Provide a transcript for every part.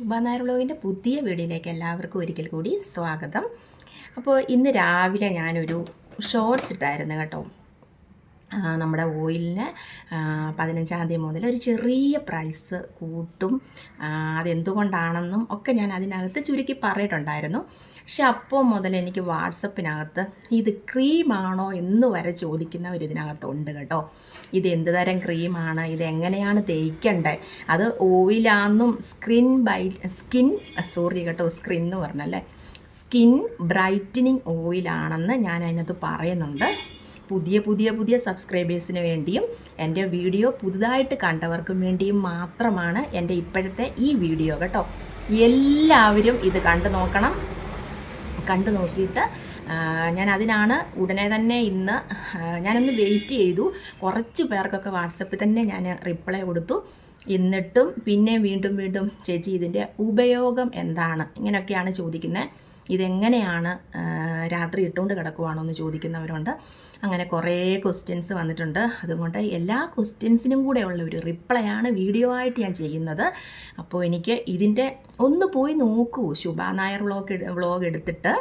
സുബാനായർ വ്ളോഗിന്റെ പുതിയ വീഡിയോയിലേക്ക് എല്ലാവർക്കും ഒരിക്കൽ കൂടി സ്വാഗതം. അപ്പോൾ ഇന്ന് രാവിലെ ഞാനൊരു ഷോർട്സ് ഇട്ടായിരുന്നു കേട്ടോ. നമ്മുടെ ഓയിലിന് പതിനഞ്ചാം തീയതി മുതൽ ഒരു ചെറിയ പ്രൈസ് കൂട്ടും. അതെന്തുകൊണ്ടാണെന്നും ഒക്കെ ഞാൻ അതിനകത്ത് ചുരുക്കി പറഞ്ഞിട്ടുണ്ടായിരുന്നു. പക്ഷെ അപ്പോൾ മുതൽ എനിക്ക് വാട്സപ്പിനകത്ത് ഇത് ക്രീമാണോ എന്ന് വരെ ചോദിക്കുന്നവർ ഇതിനകത്ത് ഉണ്ട് കേട്ടോ. ഇത് എന്ത് തരം ക്രീമാണ്? ഇത് എങ്ങനെയാണ് തേക്കേണ്ടത് അത് ഓയിലാണെന്നും സ്കിൻ ബൈ സ്കിൻ സോറി കേട്ടോ സ്ക്രിൻ എന്ന് പറഞ്ഞല്ലേ? സ്കിൻ ബ്രൈറ്റനിങ് ഓയിലാണെന്ന് ഞാൻ അതിനകത്ത് പറയുന്നുണ്ട്. പുതിയ പുതിയ പുതിയ സബ്സ്ക്രൈബേഴ്സിന് വേണ്ടിയും എന്റെ വീഡിയോ പുതുതായിട്ട് കണ്ടവർക്കും വേണ്ടിയും മാത്രമാണ് എന്റെ ഇപ്പോഴത്തെ ഈ വീഡിയോ കേട്ടോ. എല്ലാവരും ഇത് കണ്ടു നോക്കണം. കണ്ടു നോക്കിയിട്ട് ഞാൻ അതിനാണ് ഉടനെ തന്നെ ഇന്ന് ഞാനൊന്ന് വെയിറ്റ് ചെയ്തു. കുറച്ച് പേർക്കൊക്കെ വാട്സപ്പിൽ തന്നെ ഞാൻ റിപ്ലൈ കൊടുത്തു. എന്നിട്ടും പിന്നെ വീണ്ടും വീണ്ടും ചേച്ചി ഇതിന്റെ ഉപയോഗം എന്താണ്? ഇങ്ങനെയൊക്കെയാണ് ചോദിക്കുന്നത് ഇതെങ്ങനെയാണ് രാത്രി ഇട്ടുകൊണ്ട് കിടക്കുവാണോ എന്ന് ചോദിക്കുന്നവരുണ്ട്. അങ്ങനെ കുറേ ക്വസ്റ്റ്യൻസ് വന്നിട്ടുണ്ട്. അതുകൊണ്ട് എല്ലാ ക്വസ്റ്റ്യൻസിനും കൂടെ ഉള്ള ഒരു റിപ്ലൈ ആണ് വീഡിയോ ആയിട്ട് ഞാൻ ചെയ്യുന്നത്. അപ്പോൾ എനിക്ക് ഇതിന്റെ ഒന്ന് പോയി നോക്കൂ. ശുഭ നായർ വ്ളോഗ് വ്ളോഗ് എടുത്തിട്ട്.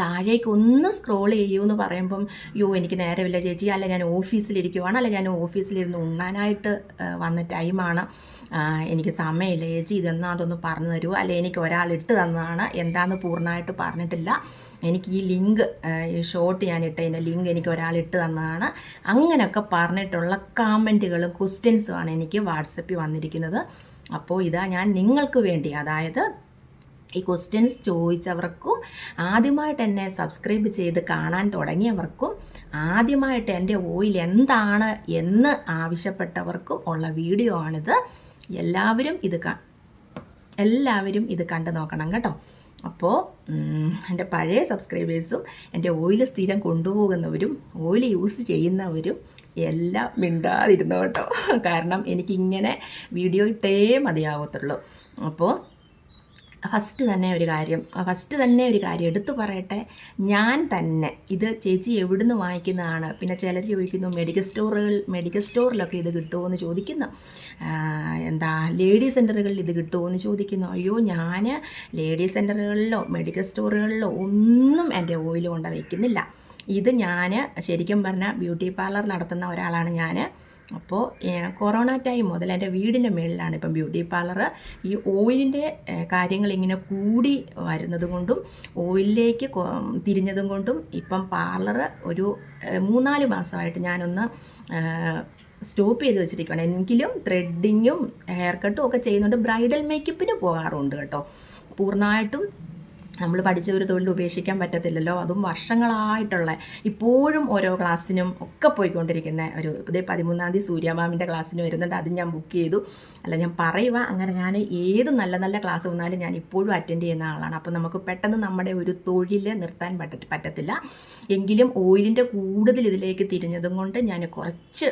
താഴേക്ക് ഒന്ന് സ്ക്രോൾ ചെയ്യൂ എന്ന് പറയുമ്പം യോ എനിക്ക് നേരമില്ല ചേച്ചി. അല്ല ഞാൻ ഓഫീസിലിരിക്കുവാണ്. അല്ല ഞാൻ ഓഫീസിലിരുന്ന് ഉണ്ണാനായിട്ട് വന്ന ടൈമാണ്. എനിക്ക് സമയമില്ല ചേച്ചി. ഇതെന്നാ അതൊന്ന് പറഞ്ഞു തരുമോ അല്ലെ എനിക്ക് ഒരാൾ ഇട്ട് തന്നതാണ്. എന്താണെന്ന് പൂർണമായിട്ട് പറഞ്ഞിട്ടില്ല. എനിക്ക് ഈ ലിങ്ക് ഈ ഷോർട്ട് ഞാൻ ഇട്ടതിന്റെ ലിങ്ക് എനിക്ക് ഒരാൾ ഇട്ട് തന്നതാണ്. അങ്ങനെയൊക്കെ പറഞ്ഞിട്ടുള്ള കമന്റുകളും ക്വസ്റ്റ്യൻസുമാണ് എനിക്ക് വാട്സപ്പിൽ വന്നിരിക്കുന്നത്. അപ്പോൾ ഇതാ ഞാൻ നിങ്ങൾക്ക് വേണ്ടി അതായത് ഈ ക്വസ്റ്റ്യൻസ് ചോദിച്ചവർക്കും ആദ്യമായിട്ട് എന്നെ സബ്സ്ക്രൈബ് ചെയ്ത് കാണാൻ തുടങ്ങിയവർക്കും ആദ്യമായിട്ട് എന്റെ ഓയിൽ എന്താണ് എന്ന് ആവശ്യപ്പെട്ടവർക്കും ഉള്ള വീഡിയോ ആണിത്. എല്ലാവരും ഇത് എല്ലാവരും ഇത് കണ്ടു നോക്കണം കേട്ടോ. അപ്പോൾ എന്റെ പഴയ സബ്സ്ക്രൈബേഴ്സും എന്റെ ഓയിൽ സ്ഥിരം കൊണ്ടുപോകുന്നവരും ഓയിൽ യൂസ് ചെയ്യുന്നവരും എല്ലാം മിണ്ടാതിരുന്നു കേട്ടോ കാരണം എനിക്കിങ്ങനെ വീഡിയോ ഇട്ടേ മതിയാവത്തുള്ളൂ. അപ്പോൾ ഫസ്റ്റ് തന്നെ ഒരു കാര്യം ഫസ്റ്റ് തന്നെ ഒരു കാര്യം എടുത്തു പറയട്ടെ. ഞാൻ തന്നെ ഇത് ചേച്ചി എവിടുന്ന് വാങ്ങിക്കുന്നതാണ്? പിന്നെ ചിലർ ചോദിക്കുന്നു മെഡിക്കൽ സ്റ്റോറുകൾ മെഡിക്കൽ സ്റ്റോറിലൊക്കെ ഇത് കിട്ടുമോ എന്ന് ചോദിക്കുന്നു എന്താ ലേഡി സെന്ററുകളിൽ ഇത് കിട്ടുമോ എന്ന് ചോദിക്കുന്നു. അയ്യോ ഞാൻ ലേഡി സെന്ററുകളിലോ മെഡിക്കൽ സ്റ്റോറുകളിലോ ഒന്നും എന്റെ ഓയിൽ കൊണ്ട് വയ്ക്കുന്നില്ല ഇത് ഞാൻ ശരിക്കും പറഞ്ഞാൽ ബ്യൂട്ടി പാർലർ നടത്തുന്ന ഒരാളാണ് ഞാൻ അപ്പോൾ കൊറോണ ടൈം മുതൽ എന്റെ വീടിന്റെ മുകളിലാണ് ഇപ്പം ബ്യൂട്ടി പാർലർ ഈ ഓയിലിന്റെ കാര്യങ്ങൾ ഇങ്ങനെ കൂടി വരുന്നത് കൊണ്ടും ഓയിലിലേക്ക് തിരിഞ്ഞതും കൊണ്ടും ഇപ്പം പാർലർ ഒരു മൂന്നാൽ മാസമായിട്ട് ഞാനൊന്ന് സ്റ്റോപ്പ് ചെയ്ത് വെച്ചിരിക്കുകയാണ് എങ്കിലും ത്രെഡിങ്ങും ഹെയർ കട്ടും ഒക്കെ ചെയ്യുന്നുണ്ട്. ബ്രൈഡൽ മേക്കപ്പിന് പോകാറുണ്ട് കേട്ടോ. പൂർണമായിട്ടും നമ്മൾ പഠിച്ച ഒരു തൊഴിൽ ഉപേക്ഷിക്കാൻ പറ്റത്തില്ലല്ലോ. അതും വർഷങ്ങളായിട്ടുള്ള ഇപ്പോഴും ഓരോ ക്ലാസ്സിനും ഒക്കെ പോയിക്കൊണ്ടിരിക്കുന്ന ഒരു ഇതേ പതിമൂന്നാം തീയതി സൂര്യമാമിന്റെ ക്ലാസ്സിന് വരുന്നുണ്ട്. അത് ഞാൻ ബുക്ക് ചെയ്തു. അല്ല ഞാൻ പറയുക അങ്ങനെ ഞാൻ ഏത് നല്ല നല്ല ക്ലാസ് വന്നാലും ഞാൻ ഇപ്പോഴും അറ്റൻഡ് ചെയ്യുന്ന ആളാണ്. അപ്പോൾ നമുക്ക് പെട്ടെന്ന് നമ്മുടെ ഒരു തൊഴിൽ നിർത്താൻ പറ്റ പറ്റത്തില്ല. എങ്കിലും ഓയിലിന്റെ കൂടുതൽ ഇതിലേക്ക് തിരിഞ്ഞതും കൊണ്ട് ഞാൻ കുറച്ച്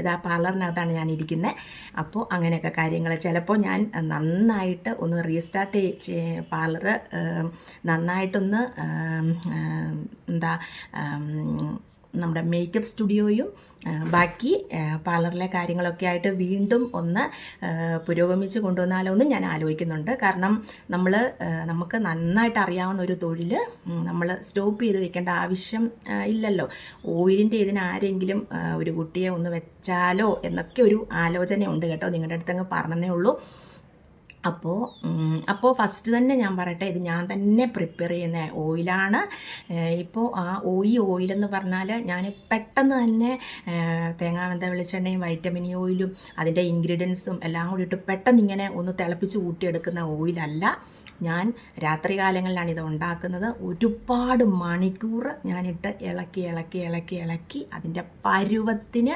ഇതാ പാർലറിനകത്താണ് ഞാൻ ഇരിക്കുന്നത് അപ്പോൾ അങ്ങനെയൊക്കെ കാര്യങ്ങൾ. ചിലപ്പോൾ ഞാൻ നന്നായിട്ട് ഒന്ന് റീസ്റ്റാർട്ട് പാർലർ നന്നായിട്ടൊന്ന് എന്താ നമ്മുടെ മേക്കപ്പ് സ്റ്റുഡിയോയും ബാക്കി പാർലറിലെ കാര്യങ്ങളൊക്കെ ആയിട്ട് വീണ്ടും ഒന്ന് പുരോഗമിച്ച് കൊണ്ടുവന്നാലോ എന്ന് ഞാൻ ആലോചിക്കുന്നുണ്ട്. കാരണം നമ്മൾ നമുക്ക് നന്നായിട്ട് അറിയാവുന്ന ഒരു തൊഴിൽ നമ്മൾ സ്റ്റോപ്പ് ചെയ്ത് വെക്കേണ്ട ആവശ്യം ഇല്ലല്ലോ. ഓയിലിന്റെ ഇതിന് ആരെങ്കിലും ഒരു കുട്ടിയെ ഒന്ന് വെച്ചാലോ എന്നൊക്കെ ഒരു ആലോചനയുണ്ട് കേട്ടോ. നിങ്ങളുടെ അടുത്തങ്ങ് പറഞ്ഞതേ ഉള്ളൂ. അപ്പോൾ അപ്പോൾ ഫസ്റ്റ് തന്നെ ഞാൻ പറയട്ടെ ഇത് ഞാൻ തന്നെ പ്രിപ്പയർ ചെയ്യുന്ന ഓയിലാണ് ഇപ്പോൾ ആ ഓയി ഓയിലെന്ന് പറഞ്ഞാൽ ഞാൻ പെട്ടെന്ന് തന്നെ തേങ്ങാവെന്ത വെളിച്ചെണ്ണയും വൈറ്റമിൻ ഓയിലും അതിന്റെ ഇൻഗ്രീഡിയൻസും എല്ലാം കൂടി ഇട്ട് പെട്ടെന്ന് ഇങ്ങനെ ഒന്ന് തിളപ്പിച്ച് കൂട്ടിയെടുക്കുന്ന ഓയിലല്ല ഞാൻ രാത്രി കാലങ്ങളിലാണ് ഇത് ഉണ്ടാക്കുന്നത്. ഒരുപാട് മണിക്കൂർ ഞാനിട്ട് ഇളക്കി ഇളക്കി ഇളക്കി ഇളക്കി അതിന്റെ പരുവത്തിന്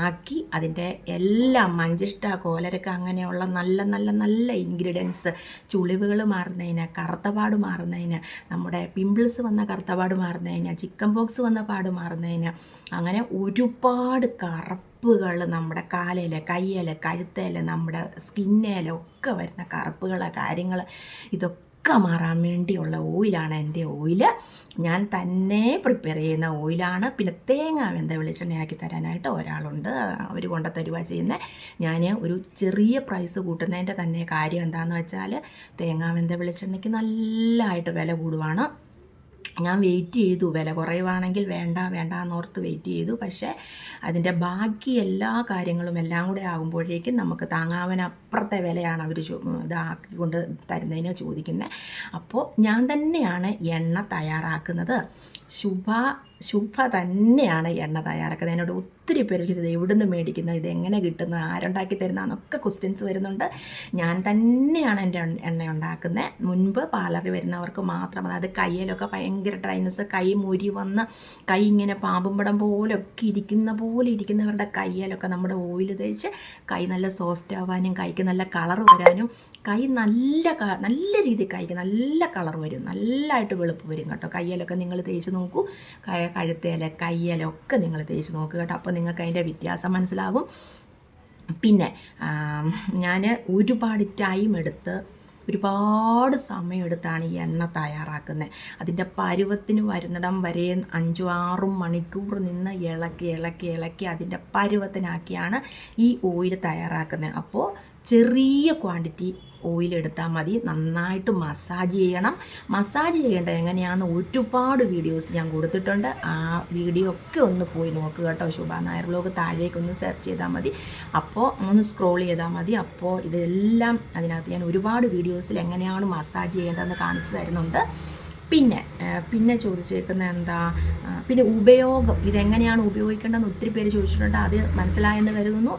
ആക്കി അതിന്റെ എല്ലാ മഞ്ചിഷ്ട കോലരക്ക അങ്ങനെയുള്ള നല്ല നല്ല നല്ല ഇൻഗ്രീഡിയൻസ് ചുളിവുകൾ മാറുന്നതിന് കറുത്തപാട് മാറുന്നതിന് നമ്മുടെ പിമ്പിൾസ് വന്ന കറുത്തപാട് മാറുന്നതിന് ചിക്കൻ ബോക്സ് വന്ന പാട് മാറുന്നതിന് അങ്ങനെ ഒരുപാട് കറുപ്പുകൾ നമ്മുടെ കാലയിൽ കയ്യിൽ കഴുത്തേൽ നമ്മുടെ സ്കിന്നേൽ ഒക്കെ വരുന്ന കറുപ്പുകൾ കാര്യങ്ങൾ ഇതൊക്കെ മാറാൻ വേണ്ടിയുള്ള ഓയിലാണ് എന്റെ ഓയിൽ ഞാൻ തന്നെ പ്രിപ്പയർ ചെയ്യുന്ന ഓയിലാണ്. പിന്നെ തേങ്ങ വെന്ത വെളിച്ചെണ്ണയാക്കി തരാനായിട്ട് ഒരാളുണ്ട്. അവർ കൊണ്ടു തരുക ചെയ്യുന്നത് ഞാൻ ഒരു ചെറിയ പ്രൈസ് കൂട്ടുന്നതിന്റെ തന്നെ കാര്യം എന്താണെന്ന് വെച്ചാൽ തേങ്ങ വെന്ത വെളിച്ചെണ്ണയ്ക്ക് നല്ലതായിട്ട് വില കൂടുവാണ്. ഞാൻ വെയിറ്റ് ചെയ്തു. വില കുറയുവാണെങ്കിൽ വേണ്ട വേണ്ട എന്നോർത്ത് വെയിറ്റ് ചെയ്തു. പക്ഷേ അതിന്റെ ബാക്കി എല്ലാ കാര്യങ്ങളും എല്ലാം കൂടെ ആകുമ്പോഴേക്കും നമുക്ക് താങ്ങാവനപ്പുറത്തെ വിലയാണ് അവർ ഇതാക്കിക്കൊണ്ട് തരുന്നതിന് ചോദിക്കുന്നത് അപ്പോൾ ഞാൻ തന്നെയാണ് എണ്ണ തയ്യാറാക്കുന്നത്. ശുഭ ശുഭ തന്നെയാണ് എണ്ണ തയ്യാറാക്കുന്നത്. എന്നോട് ഒത്തിരി പേര് ഇത് എവിടുന്ന് മേടിക്കുന്നത് ഇത് എങ്ങനെ കിട്ടുന്നത് ആരുണ്ടാക്കി തരുന്നതെന്നൊക്കെ ക്വസ്റ്റ്യൻസ് വരുന്നുണ്ട്. ഞാൻ തന്നെയാണ് എന്റെ എണ്ണ ഉണ്ടാക്കുന്നത് മുൻപ് പാലറി വരുന്നവർക്ക് മാത്രം അതായത് കയ്യിലൊക്കെ ഭയങ്കര ഡ്രൈനസ് കൈ മുരി വന്ന് കൈ ഇങ്ങനെ പാമ്പുംപടം പോലൊക്കെ ഇരിക്കുന്ന പോലെ ഇരിക്കുന്നവരുടെ കയ്യിലൊക്കെ നമ്മുടെ ഓയിൽ തേച്ച് കൈ നല്ല സോഫ്റ്റ് ആവാനും കൈക്ക് നല്ല കളർ വരാനും കൈ നല്ല നല്ല രീതിയിൽ കൈക്ക് നല്ല കളർ വരും. നല്ലതായിട്ട് വെളുപ്പ് വരും കേട്ടോ. കയ്യിലൊക്കെ നിങ്ങൾ തേച്ച് നോക്കൂ. കഴുത്തേല കയ്യിലൊക്കെ നിങ്ങൾ തേച്ച് നോക്കുക കേട്ടോ. അപ്പോൾ നിങ്ങൾക്ക് അതിന്റെ വ്യത്യാസം മനസ്സിലാകും. പിന്നെ ഞാൻ ഒരുപാട് ടൈം എടുത്ത് ഒരുപാട് സമയമെടുത്താണ് ഈ എണ്ണ തയ്യാറാക്കുന്നത്. അതിന്റെ പരുവത്തിന് വരുന്നിടം വരെ അഞ്ചും ആറും മണിക്കൂർ നിന്ന് ഇളക്കി ഇളക്കി ഇളക്കി അതിന്റെ പരുവത്തിനാക്കിയാണ് ഈ ഓയിൽ തയ്യാറാക്കുന്നത്. അപ്പോൾ ചെറിയ ക്വാണ്ടിറ്റി ഓയിൽ എടുത്താൽ മതി. നന്നായിട്ട് മസാജ് ചെയ്യണം. മസാജ് ചെയ്യേണ്ടത് എങ്ങനെയാണെന്ന് ഒരുപാട് വീഡിയോസ് ഞാൻ കൊടുത്തിട്ടുണ്ട്. ആ വീഡിയോ ഒക്കെ ഒന്ന് പോയി നോക്കുക കേട്ടോ. ശുഭ നായർ ബ്ലോഗ് താഴേക്ക് ഒന്ന് സെർച്ച് ചെയ്താൽ മതി. അപ്പോൾ ഒന്ന് സ്ക്രോൾ ചെയ്താൽ മതി. അപ്പോൾ ഇതെല്ലാം അതിനകത്ത് ഞാൻ ഒരുപാട് വീഡിയോസിൽ എങ്ങനെയാണ് മസാജ് ചെയ്യേണ്ടതെന്ന് കാണിച്ചു തരുന്നുണ്ട്. പിന്നെ പിന്നെ ചോദിച്ചേക്കുന്ന എന്താ പിന്നെ ഉപയോഗം ഇതെങ്ങനെയാണ് ഉപയോഗിക്കേണ്ടതെന്ന് ഒത്തിരി പേര് ചോദിച്ചിട്ടുണ്ട്. അത് മനസ്സിലായെന്ന് കരുതുന്നു.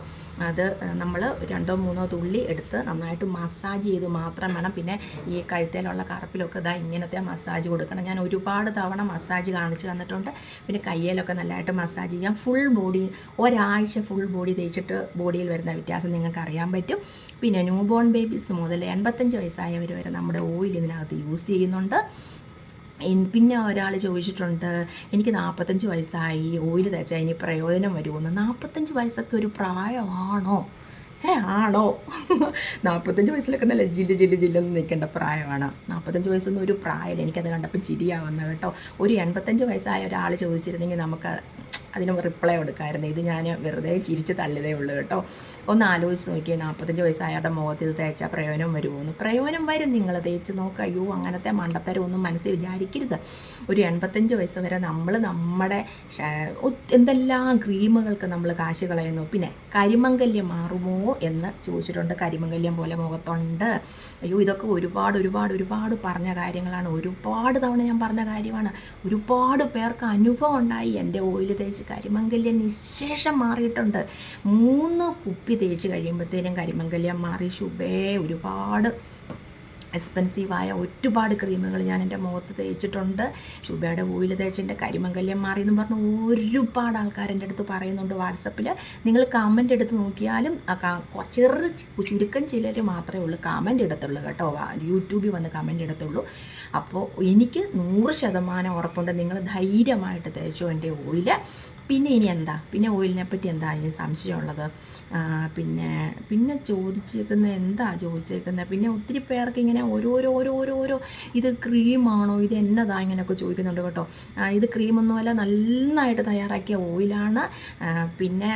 അത് നമ്മൾ രണ്ടോ മൂന്നോ തുള്ളി എടുത്ത് നന്നായിട്ട് മസാജ് ചെയ്ത് മാത്രം വേണം. പിന്നെ ഈ കഴുത്തേലുള്ള കറുപ്പിലൊക്കെ ഇതാ ഇങ്ങനത്തെ മസാജ് കൊടുക്കണം. ഞാൻ ഒരുപാട് തവണ മസാജ് കാണിച്ചു തന്നിട്ടുണ്ട്. പിന്നെ കയ്യിലൊക്കെ നല്ലതായിട്ട് മസാജ് ചെയ്യാം. ഫുൾ ബോഡി ഒരാഴ്ച ഫുൾ ബോഡി തേച്ചിട്ട് ബോഡിയിൽ വരുന്ന വ്യത്യാസം നിങ്ങൾക്ക് അറിയാൻ പറ്റും. പിന്നെ ന്യൂ ബോൺ ബേബീസ് മുതൽ എൺപത്തഞ്ച് വയസ്സായവർ വരെ നമ്മുടെ ഓയിൽ ഇതിനകത്ത് യൂസ് ചെയ്യുന്നുണ്ട്. പിന്നെ ഒരാൾ ചോദിച്ചിട്ടുണ്ട് എനിക്ക് നാൽപ്പത്തഞ്ച് വയസ്സായി ഓയിൽ തേച്ചാൽ ഇനി പ്രയോജനം വരുമെന്ന്? നാൽപ്പത്തഞ്ച് വയസ്സൊക്കെ ഒരു പ്രായമാണോ? ഏ ആണോ? നാൽപ്പത്തഞ്ച് വയസ്സിലൊക്കെ നല്ല ജില്ല ജില്ല ജില്ലെന്ന് നിൽക്കേണ്ട പ്രായമാണ്. നാൽപ്പത്തഞ്ച് വയസ്സൊന്നും ഒരു പ്രായമില്ല. എനിക്കത് കണ്ടപ്പോൾ ചിരിയാവുന്ന കേട്ടോ. ഒരു എൺപത്തഞ്ച് വയസ്സായ ഒരാൾ ചോദിച്ചിരുന്നെങ്കിൽ നമുക്ക് അതിന് റിപ്ലൈ കൊടുക്കായിരുന്നു. ഇത് ഞാൻ വെറുതെ ചിരിച്ച് തള്ളിയതേ ഉള്ളൂ കേട്ടോ. ഒന്ന് ആലോചിച്ച് നോക്കിയാൽ നാൽപ്പത്തഞ്ച് വയസ്സായയുടെ മുഖത്ത് ഇത് തേച്ചാൽ പ്രയോജനം വരുമോ പ്രയോജനം വരും നിങ്ങൾ തേച്ച് നോക്കുക അയ്യോ അങ്ങനത്തെ മണ്ടത്തരം ഒന്നും മനസ്സിൽ വിചാരിക്കരുത്. ഒരു എൺപത്തഞ്ച് വയസ്സ് വരെ നമ്മൾ നമ്മുടെ എന്തെല്ലാം ക്രീമുകൾക്ക് നമ്മൾ കാശ് കളയുന്നു. പിന്നെ കരിമങ്കല്യം മാറുമോ എന്ന് ചോദിച്ചിട്ടുണ്ട്. കരിമങ്കല്യം പോലെ മുഖത്തുണ്ട്. അയ്യോ ഇതൊക്കെ ഒരുപാട് ഒരുപാട് ഒരുപാട് പറഞ്ഞ കാര്യങ്ങളാണ്. ഒരുപാട് തവണ ഞാൻ പറഞ്ഞ കാര്യമാണ്. ഒരുപാട് പേർക്ക് അനുഭവം ഉണ്ടായി. എന്റെ ഓയിൽ തേച്ച് കരിമംഗല്യം നിശേഷം മാറിയിട്ടുണ്ട്. മൂന്ന് കുപ്പി തേച്ച് കഴിയുമ്പോഴത്തേനും കരിമംഗല്യം മാറി. ശുഭേ ഒരുപാട് എക്സ്പെൻസീവായ ഒരുപാട് ക്രീമുകൾ ഞാൻ എന്റെ മുഖത്ത് തേച്ചിട്ടുണ്ട്. ശുഭയുടെ ഓയിൽ തേച്ചിന്റെ കരിമംഗല്യം മാറി എന്ന് പറഞ്ഞ് ഒരുപാട് ആൾക്കാർ എന്റെ അടുത്ത് പറയുന്നുണ്ട് വാട്സപ്പിൽ നിങ്ങൾ കമന്റ് എടുത്ത് നോക്കിയാലും ചെറു ചുരുക്കം ചിലർ മാത്രമേ ഉള്ളൂ കമന്റ് എടുത്തുള്ളൂ കേട്ടോ. യൂട്യൂബിൽ വന്ന് കമന്റ് എടുത്തുള്ളൂ. അപ്പോൾ എനിക്ക് നൂറ് ശതമാനം ഉറപ്പുണ്ട്. നിങ്ങൾ ധൈര്യമായിട്ട് തേച്ചു എന്റെ ഓയിൽ പിന്നെ ഇനി എന്താ? പിന്നെ ഓയിലിനെ പറ്റി എന്താ ഇനി സംശയമുള്ളത്? പിന്നെ പിന്നെ ചോദിച്ചേക്കുന്നത് എന്താ ചോദിച്ചേക്കുന്നത് പിന്നെ ഒത്തിരി പേർക്ക് ഇങ്ങനെ ഓരോരോ ഓരോ ഇത് ക്രീമാണോ? ഇത് എന്നതാ ഇങ്ങനെയൊക്കെ ചോദിക്കുന്നുണ്ട് കേട്ടോ. ഇത് ക്രീമൊന്നുമല്ല നന്നായിട്ട് തയ്യാറാക്കിയ ഓയിലാണ്. പിന്നെ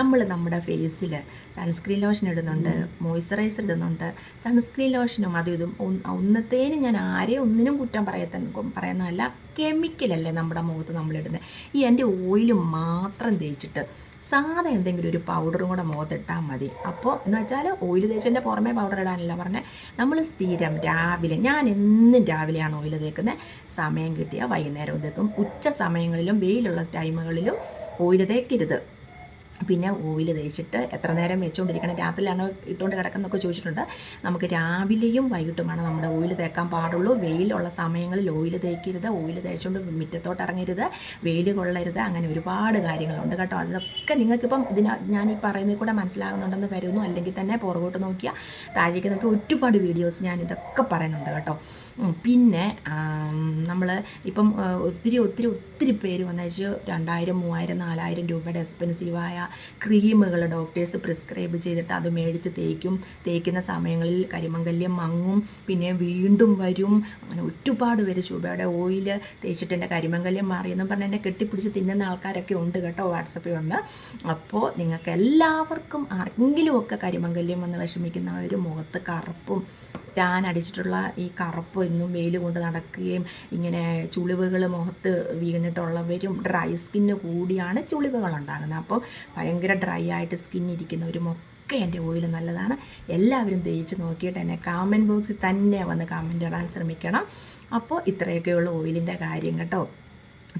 നമ്മൾ നമ്മുടെ ഫേസിൽ സൺസ്ക്രീൻ ലോഷൻ ഇടുന്നുണ്ട് മോയ്സ്ചറൈസർ ഇടുന്നുണ്ട്. സൺസ്ക്രീൻ ലോഷനും അതും ഇതും ഒന്നത്തേനും ഞാൻ ആരെയും ഒന്നിനും കുറ്റം പറയത്ത പറയുന്നതല്ല. കെമിക്കലല്ലേ നമ്മുടെ മുഖത്ത് നമ്മളിടുന്നത് ഈ എന്റെ ഓയിൽ മാത്രം തേച്ചിട്ട് സാധാ എന്തെങ്കിലും ഒരു പൗഡറും കൂടെ മുഖത്തിട്ടാൽ മതി. അപ്പോൾ എന്ന് വെച്ചാൽ ഓയിൽ തേച്ചതിന്റെ പുറമേ പൗഡർ ഇടാനല്ല പറഞ്ഞത് നമ്മൾ സ്ഥിരം രാവിലെ ഞാൻ എന്നും രാവിലെയാണ് ഓയിൽ തേക്കുന്നത് സമയം കിട്ടിയാൽ വൈകുന്നേരം തേക്കും ഉച്ച സമയങ്ങളിലും വെയിലുള്ള ടൈമുകളിലും ഓയിൽ തേക്കരുത്. പിന്നെ ഓയിൽ തേച്ചിട്ട് എത്ര നേരം വെച്ചുകൊണ്ടിരിക്കണം രാത്രിയിലാണോ ഇട്ടുകൊണ്ട് കിടക്കുന്നൊക്കെ ചോദിച്ചിട്ടുണ്ട്. നമുക്ക് രാവിലെയും വൈകിട്ടുമാണ് നമ്മുടെ ഓയിൽ തേക്കാൻ പാടുള്ളൂ. വെയിലുള്ള സമയങ്ങളിൽ ഓയിൽ തേക്കരുത് ഓയിൽ തേച്ചുകൊണ്ട് മുറ്റത്തോട്ട് ഇറങ്ങരുത് വെയിൽ കൊള്ളരുത് അങ്ങനെ ഒരുപാട് കാര്യങ്ങളുണ്ട് കേട്ടോ. അതൊക്കെ നിങ്ങൾക്കിപ്പം ഇതിന ഞാൻ ഈ പറയുന്നത് കൂടെ മനസ്സിലാകുന്നുണ്ടെന്ന് കരുതുന്നു. അല്ലെങ്കിൽ തന്നെ പുറകോട്ട് നോക്കിയാൽ താഴേക്ക് നോക്കി ഒരുപാട് വീഡിയോസ് ഞാൻ ഇതൊക്കെ പറയുന്നുണ്ട് കേട്ടോ. പിന്നെ നമ്മൾ ഇപ്പം ഒത്തിരി ഒത്തിരി ഒത്തിരി പേര് വന്നേച്ച് രണ്ടായിരം മൂവായിരം നാലായിരം രൂപയുടെ എക്സ്പെൻസീവായ ക്രീമുകൾ ഡോക്ടേഴ്സ് പ്രിസ്ക്രൈബ് ചെയ്തിട്ട് അത് മേടിച്ച് തേക്കും തേക്കുന്ന സമയങ്ങളിൽ കരിമങ്കല്യം മങ്ങും പിന്നെ വീണ്ടും വരും. അങ്ങനെ ഒരുപാട് പേര് ശുഭയുടെ ഓയിൽ തേച്ചിട്ട് എന്റെ കരിമങ്കല്യം മാറിയെന്നും പറഞ്ഞ് എന്നെ കെട്ടിപ്പിടിച്ച് തിന്നുന്ന ആൾക്കാരൊക്കെ ഉണ്ട് കേട്ടോ വാട്സപ്പിൽ വന്ന്. അപ്പോൾ നിങ്ങൾക്ക് എല്ലാവർക്കും ആർക്കെങ്കിലുമൊക്കെ കരിമങ്കല്യം വന്ന് ഒരു മുഖത്ത് കറുപ്പും ടാൻ അടിച്ചിട്ടുള്ള ഈ കറുപ്പ് എന്നും വെയിൽ കൊണ്ട് നടക്കുകയും ഇങ്ങനെ ചുളിവുകൾ മുഖത്ത് വീണിട്ടുള്ളവരും ഡ്രൈ സ്കിന്ന് കൂടിയാണ് ചുളിവുകൾ ഉണ്ടാകുന്നത്. അപ്പോൾ ഭയങ്കര ഡ്രൈ ആയിട്ട് സ്കിൻ ഇരിക്കുന്നവരും ഒക്കെ എന്റെ ഓയിൽ നല്ലതാണ്. എല്ലാവരും തേച്ച് നോക്കിയിട്ട് എന്നെ കാമന്റ് ബോക്സിൽ തന്നെ വന്ന് കമന്റ് ഇടാൻ ശ്രമിക്കണം. അപ്പോൾ ഇത്രയൊക്കെയുള്ള ഓയിലിന്റെ കാര്യം കേട്ടോ.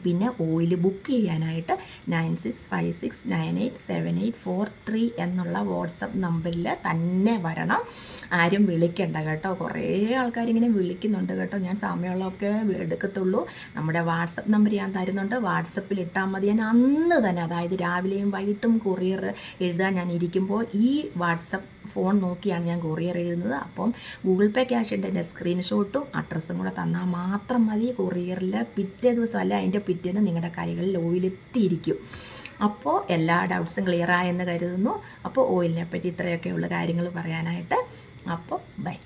പിന്നെ ഓയിൽ ബുക്ക് ചെയ്യാനായിട്ട് nine six five six nine eight seven eight four three എന്നുള്ള വാട്സപ്പ് നമ്പറിൽ തന്നെ വരണം. ആരും വിളിക്കേണ്ട കേട്ടോ. കുറേ ആൾക്കാരിങ്ങനെ വിളിക്കുന്നുണ്ട് കേട്ടോ. ഞാൻ സമയമുള്ളതൊക്കെ എടുക്കത്തുള്ളൂ. നമ്മുടെ വാട്സപ്പ് നമ്പർ ഞാൻ തരുന്നുണ്ട്. വാട്സപ്പിൽ ഇട്ടാൽ മതി. ഞാൻ അന്ന് തന്നെ അതായത് രാവിലെയും വൈകിട്ടും കൊറിയർ എഴുതാൻ ഞാൻ ഇരിക്കുമ്പോൾ ഈ വാട്സപ്പ് ഫോൺ നോക്കിയാണ് ഞാൻ കൊറിയർ എഴുതുന്നത്. അപ്പം ഗൂഗിൾ പേ ക്യാഷിന്റെ എന്റെ സ്ക്രീൻഷോട്ടും അഡ്രസ്സും കൂടെ തന്നാൽ മാത്രം മതി. കൊറിയറിൽ പിറ്റേ ദിവസം അല്ല അതിന്റെ പിറ്റേന്ന് നിങ്ങളുടെ കൈകളിൽ ഓയിലെത്തിയിരിക്കും അപ്പോൾ എല്ലാ ഡൗട്ട്സും ക്ലിയറായെന്ന് കരുതുന്നു. അപ്പോൾ ഓയിലിനെ പറ്റി ഇത്രയൊക്കെയുള്ള കാര്യങ്ങൾ പറയാനായിട്ട്. അപ്പോൾ ബൈ